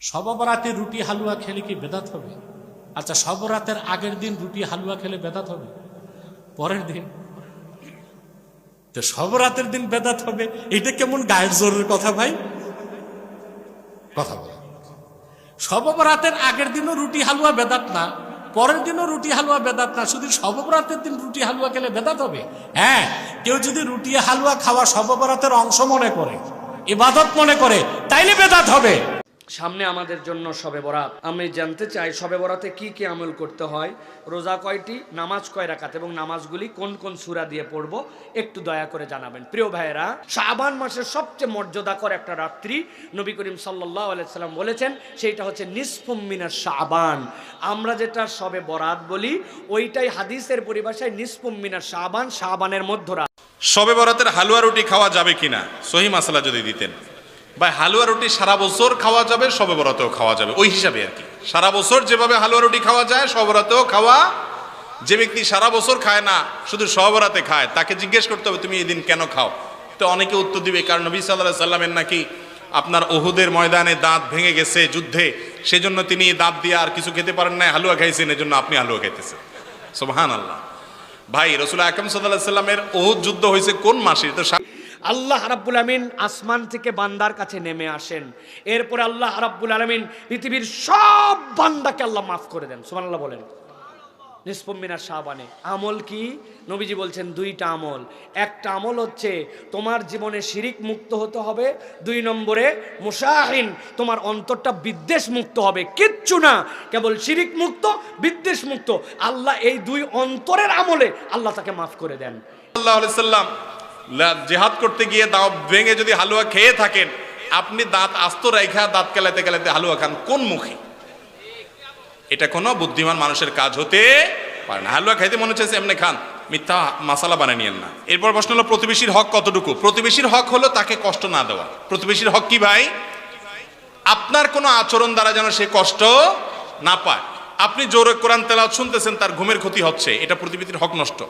সবরাতে রুটি হালুয়া খেলে কি বেদাত হবে? আচ্ছা সবরাতের আগের দিন রুটি হালুয়া খেলে বেদাত হবে? পরের দিন? তো সবরাতের দিন বেদাত হবে? এটা কেমন গায়ের জোরের কথা ভাই? কথা বল। সবরাতের আগের দিনও রুটি হালুয়া বেদাত না, পরের দিনও রুটি হালুয়া বেদাত না, শুধু সবরাতের দিন রুটি হালুয়া খেলে বেদাত হবে? হ্যাঁ কেউ যদি রুটি হালুয়া খাওয়া সবরাতের অংশ মনে করে, ইবাদত মনে করে, তাইলে বেদাত হবে। সামনে আমাদের জন্য সবে বরাত। আমি জানতে চাই, সবে বরাতে কি কি আমল করতে হয়? রোজা কয়টি? নামাজ কয় রাকাত? এবং নামাজগুলি কোন কোন সূরা দিয়ে পড়ব? একটু দয়া করে জানাবেন। প্রিয় ভাইয়েরা, শাবান মাসের সবচেয়ে মর্যাদাকর একটা রাত্রি নবী করিম সাল্লাহ আলাইসাল্লাম বলেছেন, সেইটা হচ্ছে নিসফুমিনার শাবান। আমরা যেটা সবে বরাত বলি, ওইটাই হাদিসের পরিভাষায় নিসফুমিনার শাবান, শাবানের মধ্যরাত। শবে বরাতের হালুয়া রুটি খাওয়া যাবে কিনা? সহি মাসালা যদি দিতেন। বা হালুয়া রুটি সারা বছর খাওয়া যাবে শবে বরাতেও খাওয়া যাবে। ওই হিসাবে আর কি। সারা বছর যেভাবে হালুয়া রুটি খাওয়া যায় সবরাতেও খাওয়া যে ব্যক্তি সারা বছর খায় না, শুধু সবরাতে খায়, তাকে জিজ্ঞেস করতে হবে, তুমি এদিন কেন খাও? তো অনেকে উত্তর দিবে, কারণ নবী সাল্লাহ সাল্লামের নাকি আপনার ওহুদের ময়দানে দাঁত ভেঙে গেছে যুদ্ধে, সেজন্য তিনি দাঁত দিয়ে আর কিছু খেতে পারেন না হালুয়া খাইছেন, এজন্য আপনি হালুয়া খাইতেছেন। সোহান আল্লাহ ভাই, রসুল আকরম সাল্লাহ সাল্লামের ওহুদ যুদ্ধ হয়েছে কোন মাসে? তো আল্লাহ রাব্বুল আমিন আসমান থেকে বান্দার কাছে নেমে আসেন। এরপরে আল্লাহ রাব্বুল আলামিন পৃথিবীর সব বান্দাকে আল্লাহ মাফ করে দেন। সুবহানাল্লাহ বলেন। নিষ্পমিনার শাহবানে আমল কি? নবীজি বলছেন, দুইটা আমল। একটা আমল হচ্ছে, তোমার জীবনে শিরিক মুক্ত হতে হবে। দুই নম্বরে মুসাহিন তোমার অন্তরটা বিদ্বেষ মুক্ত হবে। কিচ্ছু না। কেবল শিরিক মুক্ত, বিদ্বেষ মুক্ত। আল্লাহ এই দুই অন্তরের আমলে আল্লাহ তাকে মাফ করে দেন। সাল্লাহ সাল্লাম জেহাদ করতে গিয়ে দাঁত ভেঙে যদি হালুয়া খেয়ে থাকেন, আপনি দাঁত আস্ত রাইখা, দাঁত কেলাতে কেলাতে হালুয়া খান কোন মুখে? এটা কোনো বুদ্ধিমান মানুষের কাজ হতে পারে না। হালুয়া খাইতে মনে হচ্ছে এমনি খান। মিথ্যা মাসালা বানিয়ে নিয়েন না। এরপর প্রশ্ন হলো, প্রতিবেশীর হক কতটুকু? প্রতিবেশীর হক হলো তাকে কষ্ট না দেওয়া। প্রতিবেশীর হক কি ভাই? আপনার কোনো আচরণ দ্বারা যেন সে কষ্ট না পায়। আপনি জোরে কোরআন তেলাওয়াত শুনতেছেন, তার ঘুমের ক্ষতি হচ্ছে। এটা প্রতিবেশীর হক নষ্ট।